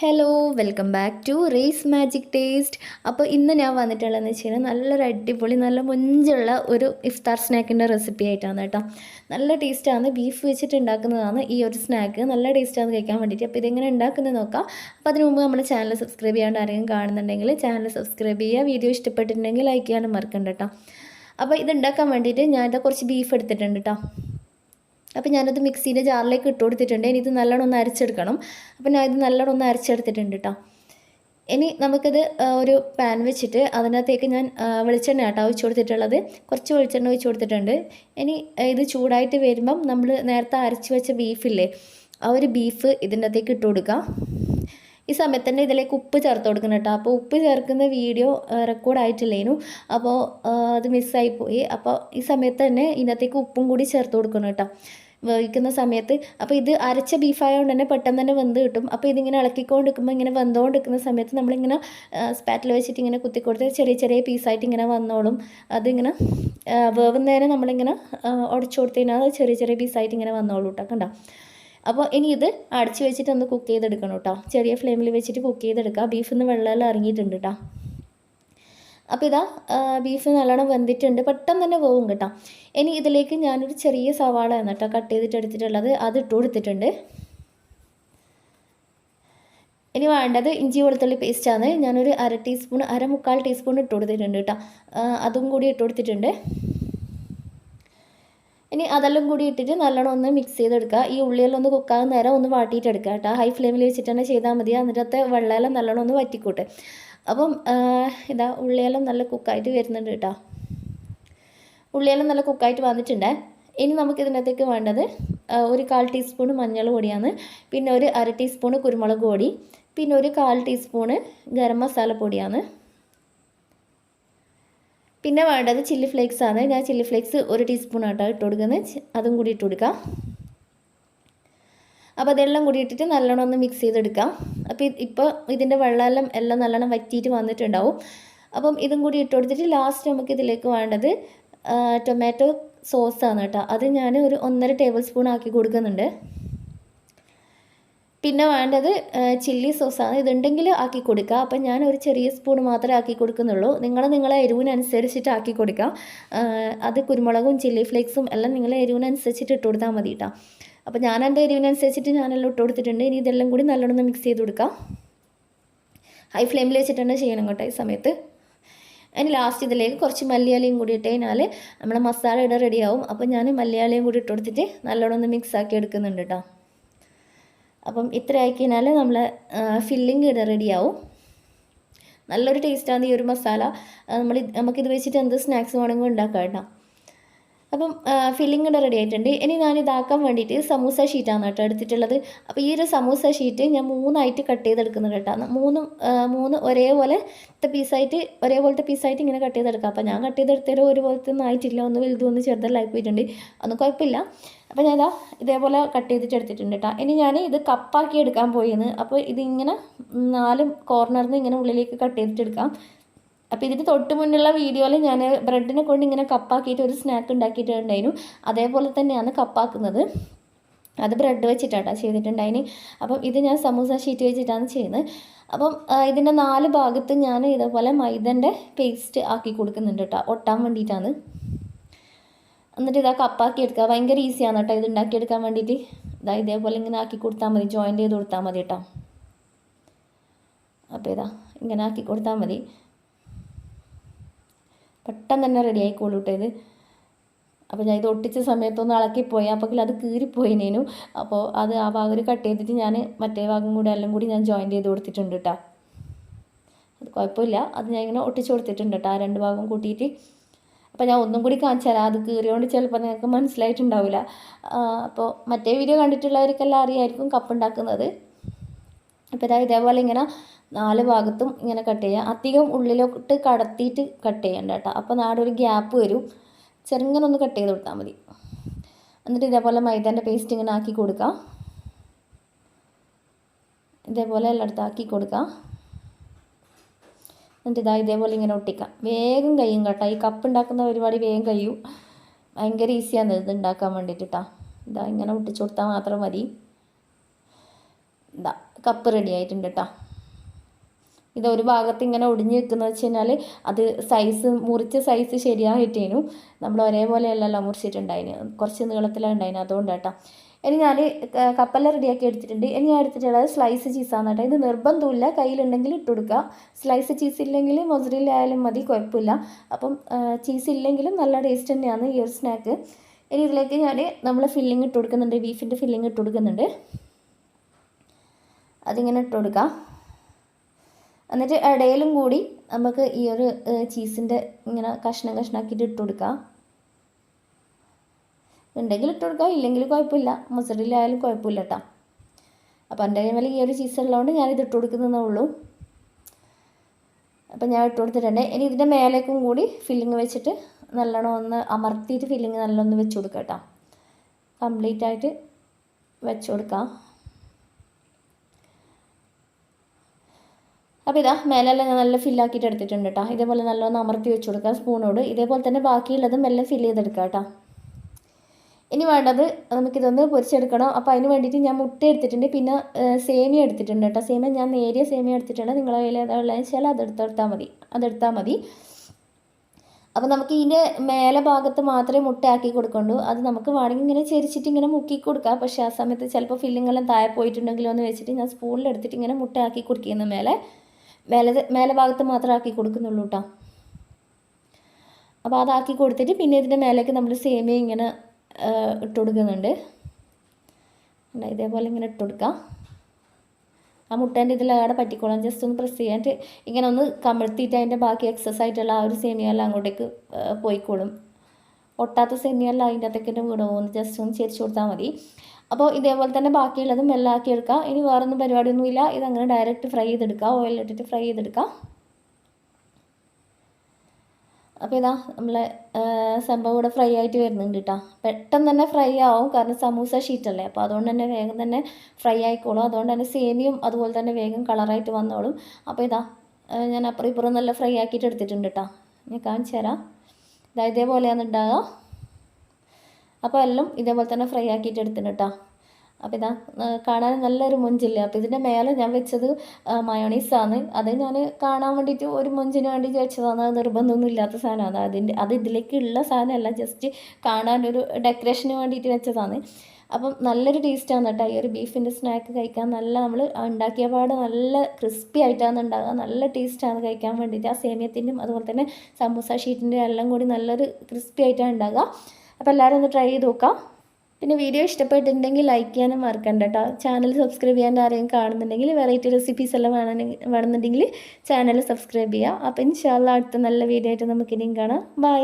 Hello welcome back to race magic taste അപ്പോൾ ഇന്ന് ഞാൻ വന്നിട്ടുള്ളതെന്ന് വെച്ച് കഴിഞ്ഞാൽ നല്ലൊരു അടിപൊളി നല്ല മുഞ്ചുള്ള ഒരു ഇഫ്താർ സ്നാക്കിന്റെ റെസിപ്പി ആയിട്ടാണ് കേട്ടോ. നല്ല ടേസ്റ്റാണ് ബീഫ് വെച്ചിട്ട് ഉണ്ടാക്കുന്നതാണ് ഈ ഒരു സ്നാക്ക് നല്ല ടേസ്റ്റാണ് കഴിക്കാൻ വേണ്ടിയിട്ട്. അപ്പോൾ ഇതെങ്ങനെ ഉണ്ടാക്കുന്നത് നോക്കാം. അപ്പോൾ അതിന് മുമ്പ് നമ്മുടെ ചാനൽ സബ്സ്ക്രൈബ് ചെയ്യാണ്ട് ആരെങ്കിലും കാണുന്നുണ്ടെങ്കിൽ ചാനൽ സബ്സ്ക്രൈബ് ചെയ്യുക. വീഡിയോ ഇഷ്ടപ്പെട്ടിട്ടുണ്ടെങ്കിൽ ലൈക്ക് ചെയ്യാനും മറക്കണ്ട കേട്ടോ. അപ്പോൾ ഇത് ഉണ്ടാക്കാൻ വേണ്ടിയിട്ട് ഞാനിതാ കുറച്ച് ബീഫ് എടുത്തിട്ടുണ്ട് കേട്ടോ. അപ്പോൾ ഞാനത് മിക്സീന്റെ ജാറിലേക്ക് ഇട്ട് കൊടുത്തിട്ടുണ്ട്. ഇനി ഇത് നല്ലോണം ഒന്ന് അരച്ചെടുക്കണം. അപ്പോൾ ഞാൻ ഇത് നല്ലോണം ഒന്ന് അരച്ചെടുത്തിട്ടുണ്ട് കേട്ടോ ഇനി നമുക്കത് ഒരു പാൻ വെച്ചിട്ട് അതിനകത്തേക്ക് ഞാൻ വെളിച്ചെണ്ണ കേട്ടോ ഒഴിച്ച് കൊടുത്തിട്ടുള്ളത്. കുറച്ച് വെളിച്ചെണ്ണ ഒഴിച്ച് കൊടുത്തിട്ടുണ്ട്. ഇനി ഇത് ചൂടായിട്ട് വരുമ്പം നമ്മൾ നേരത്തെ അരച്ച് വെച്ച ബീഫില്ലേ ആ ഒരു ബീഫ് ഇതിന്റെ അകത്തേക്ക് ഇട്ട് കൊടുക്കുക ഈ സമയത്ത് തന്നെ ഇതിലേക്ക് ഉപ്പ് ചേർത്ത് കൊടുക്കണം കേട്ടോ. അപ്പോൾ ഉപ്പ് ചേർക്കുന്ന വീഡിയോ റെക്കോർഡ് ആയിട്ടില്ലേനു. അപ്പോൾ അത് മിസ്സായി പോയി അപ്പോൾ ഈ സമയത്ത് തന്നെ ഇതിനകത്തേക്ക് ഉപ്പും കൂടി ചേർത്ത് കൊടുക്കണം കേട്ടോ. വേവിക്കുന്ന സമയത്ത്. അപ്പോൾ ഇത് അരച്ച ബീഫായതുകൊണ്ട് തന്നെ പെട്ടെന്ന് തന്നെ വെന്ത് കിട്ടും. അപ്പോൾ ഇതിങ്ങനെ ഇളക്കിക്കൊണ്ടിരിക്കുമ്പോൾ ഇങ്ങനെ വെന്തുകൊണ്ടിരിക്കുന്ന സമയത്ത് നമ്മളിങ്ങനെ സ്പാറ്റിൽ വെച്ചിട്ട് ഇങ്ങനെ കുത്തി കൊടുത്ത് ചെറിയ ചെറിയ പീസായിട്ട് ഇങ്ങനെ വന്നോളും. അതിങ്ങനെ വേവുന്നതിനെ നമ്മളിങ്ങനെ ഉടച്ചു കൊടുത്തു കഴിഞ്ഞാൽ ചെറിയ ചെറിയ പീസായിട്ട് ഇങ്ങനെ വന്നോളൂ കേട്ടോ. കണ്ടോ? അപ്പോൾ ഇനി ഇത് അടച്ചു വെച്ചിട്ട് ഒന്ന് കുക്ക് ചെയ്തെടുക്കണം കേട്ടോ. ചെറിയ ഫ്ലെയിമിൽ വെച്ചിട്ട് കുക്ക് ചെയ്തെടുക്കുക. ബീഫിൽ നിന്ന് വെള്ളമെല്ലാം ഇറങ്ങിയിട്ടുണ്ട് കേട്ടോ. അപ്പോൾ ഇതാ ബീഫ് നല്ലോണം വെന്തിട്ടുണ്ട്. പെട്ടെന്ന് തന്നെ പോകും കേട്ടോ. ഇനി ഇതിലേക്ക് ഞാനൊരു ചെറിയ സവാള ആണ് കേട്ടോ കട്ട് ചെയ്തിട്ട് എടുത്തിട്ടുള്ളത്. അത് ഇട്ട് കൊടുത്തിട്ടുണ്ട്. ഇനി വേണ്ടത് ഇഞ്ചി വെളുത്തുള്ളി പേസ്റ്റാണ് ഞാനൊരു അര ടീസ്പൂൺ അര മുക്കാൽ ടീസ്പൂൺ ഇട്ട് കൊടുത്തിട്ടുണ്ട് കേട്ടോ. അതും കൂടി ഇട്ട് കൊടുത്തിട്ടുണ്ട്. ഇനി അതെല്ലാം കൂടി ഇട്ടിട്ട് നല്ലോണം ഒന്ന് മിക്സ് ചെയ്തെടുക്കുക ഈ ഉള്ളിയെല്ലാം ഒന്ന് കുക്കാകുന്ന നേരം ഒന്ന് വാട്ടിയിട്ടെടുക്കുക കേട്ടോ. ഹൈ ഫ്ലെയിമിൽ വെച്ചിട്ട് തന്നെ ചെയ്താൽ മതി. എന്നിട്ടത്തെ വെള്ളമെല്ലാം നല്ലോണം ഒന്ന് വറ്റിക്കൂട്ടെ. അപ്പം ഇതാ ഉള്ളിയെല്ലാം നല്ല കുക്കായിട്ട് വരുന്നുണ്ട് കേട്ടോ. ഉള്ളിയെല്ലാം നല്ല കുക്കായിട്ട് വന്നിട്ടുണ്ട്. ഇനി നമുക്ക് ഇതിനകത്തേക്ക് വേണ്ടത് ഒരു കാൽ ടീസ്പൂൺ മഞ്ഞൾ പൊടിയാണ്. പിന്നെ ഒരു അര ടീസ്പൂൺ കുരുമുളക് പൊടി. പിന്നെ ഒരു കാൽ ടീസ്പൂണ് ഗരം മസാല പൊടിയാണ്. പിന്നെ വേണ്ടത് ചില്ലി ഫ്ലേക്സ് ആണ് ഞാൻ ചില്ലി ഫ്ലേക്സ് ഒരു ടീസ്പൂൺ ആട്ടോ ഇട്ട് കൊടുക്കുന്നത് അതും കൂടി ഇട്ട് കൊടുക്കാം അപ്പോൾ അതെല്ലാം കൂടി ഇട്ടിട്ട് നല്ലോണം ഒന്ന് മിക്സ് ചെയ്തെടുക്കാം. അപ്പോൾ ഇപ്പോൾ ഇതിന്റെ വെള്ളമെല്ലാം എല്ലാം നല്ലോണം വറ്റിയിട്ട് വന്നിട്ടുണ്ടാവും. അപ്പം ഇതും കൂടി ഇട്ട് കൊടുത്തിട്ട് ലാസ്റ്റ് നമുക്ക് ഇതിലേക്ക് വേണ്ടത് ടൊമാറ്റോ സോസാണ് കേട്ടോ. അത് ഞാൻ ഒരു ഒന്നര ടേബിൾ സ്പൂൺ ആക്കി കൊടുക്കുന്നുണ്ട്. പിന്നെ വേണ്ടത് ചില്ലി സോസാണ് ഇതുണ്ടെങ്കിൽ ആക്കി കൊടുക്കുക അപ്പം ഞാൻ ഒരു ചെറിയ സ്പൂൺ മാത്രമേ ആക്കി കൊടുക്കുന്നുള്ളൂ. നിങ്ങൾ നിങ്ങളെ എരിവിനനുസരിച്ചിട്ട് ആക്കി കൊടുക്കാം. അത് കുരുമുളകും ചില്ലി ഫ്ലേക്സും എല്ലാം നിങ്ങളെ എരിവിനനുസരിച്ചിട്ട് ഇട്ട് കൊടുത്താൽ മതി കേട്ടോ അപ്പോൾ ഞാൻ എന്റെ എരിവിനനുസരിച്ചിട്ട് ഞാനെല്ലാം ഇട്ട് കൊടുത്തിട്ടുണ്ട്. ഇനി ഇതെല്ലാം കൂടി നല്ലോണം മിക്സ് ചെയ്ത് കൊടുക്കാം. ഹൈ ഫ്ലെയിമിൽ വെച്ചിട്ട് ചെയ്യണം കേട്ടോ ഈ സമയത്ത്. അതിന് ലാസ്റ്റ് ഇതിലേക്ക് കുറച്ച് മല്ലിയാലയും കൂടി ഇട്ട് കഴിഞ്ഞാൽ നമ്മുടെ മസാല ഇട റെഡിയാവും അപ്പോൾ ഞാൻ മല്ലിയാലയും കൂടി ഇട്ട് കൊടുത്തിട്ട് നല്ലോണം ഒന്ന് മിക്സ് ആക്കി എടുക്കുന്നുണ്ട് കേട്ടോ അപ്പം ഇത്ര ആക്കി കഴിഞ്ഞാൽ നമ്മൾ ഫില്ലിങ് ഇവിടെ റെഡിയാവും നല്ലൊരു ടേസ്റ്റാണ് ഈ ഒരു മസാല. നമ്മൾ നമുക്കിത് വെച്ചിട്ട് എന്ത് സ്നാക്സ് വേണമെങ്കിലും ഉണ്ടാക്കാം കേട്ടോ. അപ്പം ഫില്ലിംഗ് ഇവിടെ റെഡി ആയിട്ടുണ്ട്. ഇനി ഞാൻ ഇതാക്കാൻ വേണ്ടിയിട്ട് സമൂസ ഷീറ്റാണ് കേട്ടോ എടുത്തിട്ടുള്ളത്. അപ്പോൾ ഈ ഒരു സമൂസ ഷീറ്റ് ഞാൻ മൂന്നായിട്ട് കട്ട് ചെയ്തെടുക്കുന്നുണ്ട് കേട്ടോ. മൂന്ന് മൂന്നും ഒരേപോലെ പീസായിട്ട് ഒരേപോലത്തെ പീസായിട്ട് ഇങ്ങനെ കട്ട് ചെയ്തെടുക്കാം. അപ്പോൾ ഞാൻ കട്ട് ചെയ്തെടുത്തതിൽ ഒരുപോലത്തെ ഒന്നും ആയിട്ടില്ല. ഒന്ന് വലുതും ഒന്ന് ചെറുതെല്ലാം ആയിപ്പോയിട്ടുണ്ട് ഒന്നും കുഴപ്പമില്ല. അപ്പോൾ ഞാൻ ഇതാ ഇതേപോലെ കട്ട് ചെയ്തിട്ട് എടുത്തിട്ടുണ്ട് കേട്ടോ. ഇനി ഞാൻ ഇത് കപ്പാക്കി എടുക്കാൻ പോയിന്ന്. അപ്പോൾ ഇതിങ്ങനെ നാല് കോർണറിൽ നിന്ന് ഇങ്ങനെ ഉള്ളിലേക്ക് കട്ട് ചെയ്തിട്ട് എടുക്കാം. അപ്പോൾ ഇതിന് തൊട്ട് മുന്നുള്ള വീഡിയോയിൽ ഞാൻ ബ്രെഡിനെ കൊണ്ട് ഇങ്ങനെ കപ്പാക്കിയിട്ട് ഒരു സ്നാക്ക് ഉണ്ടാക്കിയിട്ടുണ്ടായിരുന്നു. അതേപോലെ തന്നെയാണ് കപ്പാക്കുന്നത്. അത് ബ്രെഡ് വെച്ചിട്ടാണ് ചെയ്തിട്ടുണ്ടായിന്. അപ്പം ഇത് ഞാൻ സമൂസ ഷീറ്റ് വെച്ചിട്ടാണ് ചെയ്യുന്നത്. അപ്പം ഇതിന്റെ നാല് ഭാഗത്ത് ഞാൻ ഇതേപോലെ മൈദന്റെ പേസ്റ്റ് ആക്കി കൊടുക്കുന്നുണ്ട് കേട്ടോ ഒട്ടാൻ വേണ്ടിയിട്ടാണ്. എന്നിട്ട് ഇതാ കപ്പാക്കി എടുക്കുക. ഭയങ്കര ഈസിയാണ് കേട്ടോ ഇത് ഉണ്ടാക്കിയെടുക്കാൻ വേണ്ടിയിട്ട്. ഇതാ ഇതേപോലെ ഇങ്ങനെ ആക്കി കൊടുത്താൽ മതി. ജോയിന്റ് ചെയ്ത് കൊടുത്താൽ മതി കേട്ടോ അപ്പോൾ ഇതാ ഇങ്ങനെ ആക്കി കൊടുത്താൽ മതി. പെട്ടെന്ന് തന്നെ റെഡി ആയിക്കോളൂ ഇത് അപ്പോൾ ഞാൻ ഇത് ഒട്ടിച്ച സമയത്തൊന്ന് ഇളക്കിപ്പോയി അപ്പോൾ അത് കീറിപ്പോയിനേനു. അപ്പോൾ അത് ആ ഭാഗം ഒരു കട്ട് ചെയ്തിട്ട് ഞാൻ മറ്റേ ഭാഗം കൂടി എല്ലാം കൂടി ഞാൻ ജോയിൻ ചെയ്ത് കൊടുത്തിട്ടുണ്ട് കേട്ടോ അത് കുഴപ്പമില്ല. അത് ഞാൻ ഇങ്ങനെ ഒട്ടിച്ച് കൊടുത്തിട്ടുണ്ട് കേട്ടോ ആ രണ്ട് ഭാഗം കൂട്ടിയിട്ട്. അപ്പോൾ ഞാൻ ഒന്നും കൂടി കാണിച്ചു തരാം അത് കീറിയോണ്ട് ചിലപ്പോൾ നിങ്ങൾക്ക് മനസ്സിലായിട്ടുണ്ടാവില്ല അപ്പോൾ മറ്റേ വീഡിയോ കണ്ടിട്ടുള്ളവർക്കെല്ലാം അറിയായിരിക്കും കപ്പ് ഉണ്ടാക്കുന്നത് അപ്പോൾ ഇതാ ഇതേപോലെ ഇങ്ങനെ നാല് ഭാഗത്തും ഇങ്ങനെ കട്ട് ചെയ്യുക അധികം ഉള്ളിലോട്ട് കടത്തിയിട്ട് കട്ട് ചെയ്യണ്ട കേട്ടോ. അപ്പോൾ നാടെ ഒരു ഗ്യാപ്പ് വരും. ചെറുങ്ങനെ ഒന്ന് കട്ട് ചെയ്ത് കൊടുത്താൽ മതി. എന്നിട്ട് ഇതേപോലെ മൈദാന്റെ പേസ്റ്റ് ഇങ്ങനെ ആക്കി കൊടുക്കുക ഇതേപോലെ എല്ലായിടത്തും ആക്കി കൊടുക്കുക എന്നിട്ട് ഇതാ ഇതേപോലെ ഇങ്ങനെ ഒട്ടിക്കാം. വേഗം കഴിയും കേട്ടോ. ഈ കപ്പ് ഉണ്ടാക്കുന്ന പരിപാടി വേഗം കഴിയും. ഭയങ്കര ഈസിയാണ് ഇത് ഉണ്ടാക്കാൻ വേണ്ടിയിട്ട് കേട്ടോ ഇതാ ഇങ്ങനെ ഒട്ടിച്ചു കൊടുത്താൽ മാത്രം മതി. ഇതാ. കപ്പ് റെഡി ആയിട്ടുണ്ട് കേട്ടോ ഇത് ഒരു ഭാഗത്ത് ഇങ്ങനെ ഒടിഞ്ഞു വെക്കുന്നത് വെച്ച് കഴിഞ്ഞാൽ അത് സൈസ് മുറിച്ച സൈസ് ശരിയായിട്ടേനു നമ്മൾ ഒരേപോലെ അല്ലല്ലോ മുറിച്ചിട്ടുണ്ടായിന്. കുറച്ച് നീളത്തിലാണ് ഉണ്ടായിന് അതുകൊണ്ട് കേട്ടോ ഇനി ഞാൻ കപ്പല റെഡിയാക്കി എടുത്തിട്ടുണ്ട്. ഇനി ഞാൻ എടുത്തിട്ടുള്ളത് സ്ലൈസ് ചീസാണ് കേട്ടോ ഇത് നിർബന്ധമില്ല കയ്യിലുണ്ടെങ്കിൽ ഇട്ട് കൊടുക്കുക സ്ലൈസ് ചീസ് ഇല്ലെങ്കിൽ മൊസറിലായാലും മതി കുഴപ്പമില്ല. അപ്പം ചീസ് ഇല്ലെങ്കിലും നല്ല ടേസ്റ്റ് തന്നെയാണ് ഈ ഒരു സ്നാക്ക് ഇനി ഇതിലേക്ക് ഞാൻ നമ്മൾ ഫില്ലിങ് ഇട്ട് കൊടുക്കുന്നുണ്ട്. ബീഫിന്റെ ഫില്ലിങ് ഇട്ട് കൊടുക്കുന്നുണ്ട്. അതിങ്ങനെ ഇട്ട് കൊടുക്കാം. എന്നിട്ട് ഇടയിലും കൂടി നമുക്ക് ഈ ഒരു ചീസിന്റെ ഇങ്ങനെ കഷ്ണം കഷ്ണാക്കിയിട്ട് ഇട്ട് കൊടുക്കാം. ഉണ്ടെങ്കിൽ ഇട്ട് കൊടുക്കാം ഇല്ലെങ്കിൽ കുഴപ്പമില്ല. മൊസറിലായാലും കുഴപ്പമില്ല കേട്ടോ അപ്പോൾ എന്റെ കയ്യിൽ ഈ ഒരു ചീസ് ഉള്ളതുകൊണ്ട് ഞാനിത് ഇട്ട് കൊടുക്കുന്നതേ ഉള്ളൂ. അപ്പം ഞാൻ ഇട്ട് കൊടുത്തിട്ടുണ്ട്. ഇനി ഇതിന്റെ മേലേക്കും കൂടി ഫില്ലിങ് വെച്ചിട്ട് നല്ലോണം ഒന്ന് അമർത്തിയിട്ട് ഫില്ലിങ് നല്ലോണം വെച്ച് കൊടുക്കാം കേട്ടോ കംപ്ലീറ്റ് ആയിട്ട് വെച്ച് കൊടുക്കാം. അപ്പോൾ ഇതാ മേലെല്ലാം ഞാൻ നല്ല ഫില്ലാക്കിയിട്ട് എടുത്തിട്ടുണ്ട് കേട്ടോ ഇതേപോലെ നല്ലോണം അമർത്തി വെച്ച് കൊടുക്കാം സ്പൂണോട് ഇതേപോലെ തന്നെ ബാക്കിയുള്ളതും എല്ലാം ഫില്ല് ചെയ്തെടുക്കാം കേട്ടോ ഇനി വേണ്ടത് നമുക്കിതൊന്ന് പൊരിച്ചെടുക്കണം. അപ്പോൾ അതിന് വേണ്ടിയിട്ട് ഞാൻ മുട്ട എടുത്തിട്ടുണ്ട്. പിന്നെ സേമിയ എടുത്തിട്ടുണ്ട് കേട്ടോ സേമിയ ഞാൻ നേരിയ സേമിയ എടുത്തിട്ടുണ്ട്. നിങ്ങളെ കയ്യിൽ ഏതാ വെച്ചാൽ അതെടുത്തെടുത്താൽ മതി. അതെടുത്താൽ മതി. അപ്പോൾ നമുക്ക് ഇതിന്റെ മേലെ ഭാഗത്ത് മാത്രമേ മുട്ടയാക്കി കൊടുക്കണ്ടൂ അത് നമുക്ക് വേണമെങ്കിൽ ഇങ്ങനെ ചെരിച്ചിട്ട് ഇങ്ങനെ മുക്കി കൊടുക്കാം. പക്ഷേ ആ സമയത്ത് ചിലപ്പോൾ ഫില്ലിങ്ങെല്ലാം താഴെ പോയിട്ടുണ്ടെങ്കിലോ എന്ന് വെച്ചിട്ട് ഞാൻ സ്പൂണിൽ എടുത്തിട്ട് ഇങ്ങനെ മുട്ടയാക്കി കൊടുക്കുന്നു മേലെ. മേലെ മേലെ ഭാഗത്ത് മാത്രം ആക്കി കൊടുക്കുന്നുള്ളൂ കേട്ടോ അപ്പോൾ അതാക്കി കൊടുത്തിട്ട് പിന്നെ ഇതിന്റെ മേലേക്ക് നമ്മൾ സേമിയ ഇങ്ങനെ ഇട്ട് കൊടുക്കുന്നുണ്ട്. ഇതേപോലെ ഇങ്ങനെ ഇട്ട് കൊടുക്കാം. ആ മുട്ടേന്റെ ഇതിലവിടെ പറ്റിക്കോളാം. ജസ്റ്റ് ഒന്ന് പ്രസ് ചെയ്യാനായിട്ട് ഇങ്ങനെ ഒന്ന് കമഴ്ത്തിയിട്ട് അതിന്റെ ബാക്കി എക്സസ് ആയിട്ടുള്ള ആ ഒരു സേമിയെല്ലാം അങ്ങോട്ടേക്ക് പോയിക്കോളും. ഒട്ടാത്ത സേമിയെല്ലാം അതിന്റെ അകത്തേക്കിന്റെ വീട് പോകുന്നു ജസ്റ്റ് ഒന്ന് ചെരിച്ച് കൊടുത്താൽ മതി. അപ്പോൾ ഇതേപോലെ തന്നെ ബാക്കിയുള്ളതും മെല്ലാക്കി എടുക്കുക എടുക്കാം. ഇനി വേറൊന്നും പരിപാടിയൊന്നുമില്ല. ഇതങ്ങനെ ഡയറക്റ്റ് ഫ്രൈ ചെയ്തെടുക്കുക ഓയിലിട്ടിട്ട് ഫ്രൈ ചെയ്തെടുക്കാം. അപ്പോൾ ഇതാ നമ്മളെ സംഭവം ഇവിടെ ഫ്രൈ ആയിട്ട് വരുന്നുണ്ട് കേട്ടോ. പെട്ടെന്ന് തന്നെ ഫ്രൈ ആവും. കാരണം സമൂസ ഷീറ്റല്ലേ അപ്പോൾ അതുകൊണ്ട് തന്നെ വേഗം തന്നെ ഫ്രൈ ആയിക്കോളും. അതുകൊണ്ട് തന്നെ സേമിയും അതുപോലെ തന്നെ വേഗം കളറായിട്ട് വന്നോളും. അപ്പോൾ ഇതാ ഞാൻ അപ്പുറം ഇപ്പുറം നല്ല ഫ്രൈ ആക്കിയിട്ട് എടുത്തിട്ടുണ്ട് കേട്ടോ. ഞാൻ കാണിച്ചു തരാം. ഇതാ ഇതേപോലെയാണ് ഉണ്ടാകുക അപ്പോൾ എല്ലാം ഇതേപോലെ തന്നെ ഫ്രൈ ആക്കിയിട്ട് എടുത്തിട്ടുണ്ട് കേട്ടോ അപ്പോൾ ഇതാ കാണാൻ നല്ലൊരു മൊഞ്ചില്ല? അപ്പോൾ ഇതിന്റെ മേലെ ഞാൻ വെച്ചത് മയോണീസാണ് അത് ഞാൻ കാണാൻ വേണ്ടിയിട്ട് ഒരു മൊഞ്ചിന് വേണ്ടി വെച്ചതാണ്. നിർബന്ധമൊന്നും ഇല്ലാത്ത സാധനമാണ് അതിന്റെ അത് ഇതിലേക്കുള്ള സാധനമല്ല. ജസ്റ്റ് കാണാനൊരു ഡെക്കറേഷന് വേണ്ടിയിട്ട് വെച്ചതാണ്. അപ്പം നല്ലൊരു ടേസ്റ്റാണ് കേട്ടോ. ഈ ഒരു ബീഫിന്റെ സ്നാക്ക് കഴിക്കാൻ നല്ല നമ്മൾ ഉണ്ടാക്കിയ പാട് നല്ല ക്രിസ്പി ആയിട്ടാണ് ഉണ്ടാകുക നല്ല ടേസ്റ്റാണ് കഴിക്കാൻ വേണ്ടിയിട്ട്. ആ സേമിയത്തിന്റെയും അതുപോലെ തന്നെ സമൂസ ഷീറ്റിന്റെ എല്ലാം കൂടി നല്ലൊരു ക്രിസ്പി ആയിട്ടാണ് ഉണ്ടാകുക അപ്പോൾ എല്ലാവരും ഒന്ന് ട്രൈ ചെയ്ത് നോക്കാം. പിന്നെ വീഡിയോ ഇഷ്ടപ്പെട്ടിട്ടുണ്ടെങ്കിൽ ലൈക്ക് ചെയ്യാനും മറക്കണ്ട കേട്ടോ. ചാനൽ സബ്സ്ക്രൈബ് ചെയ്യാൻ ആരെയും കാണുന്നുണ്ടെങ്കിൽ വെറൈറ്റി റെസിപ്പീസ് എല്ലാം വേണമെങ്കിൽ വേണമെന്നുണ്ടെങ്കിൽ ചാനൽ സബ്സ്ക്രൈബ് ചെയ്യുക. അപ്പോൾ ഇൻഷാല്ല അടുത്ത നല്ല വീഡിയോ ആയിട്ട് നമുക്കിനിയും കാണാം. ബൈ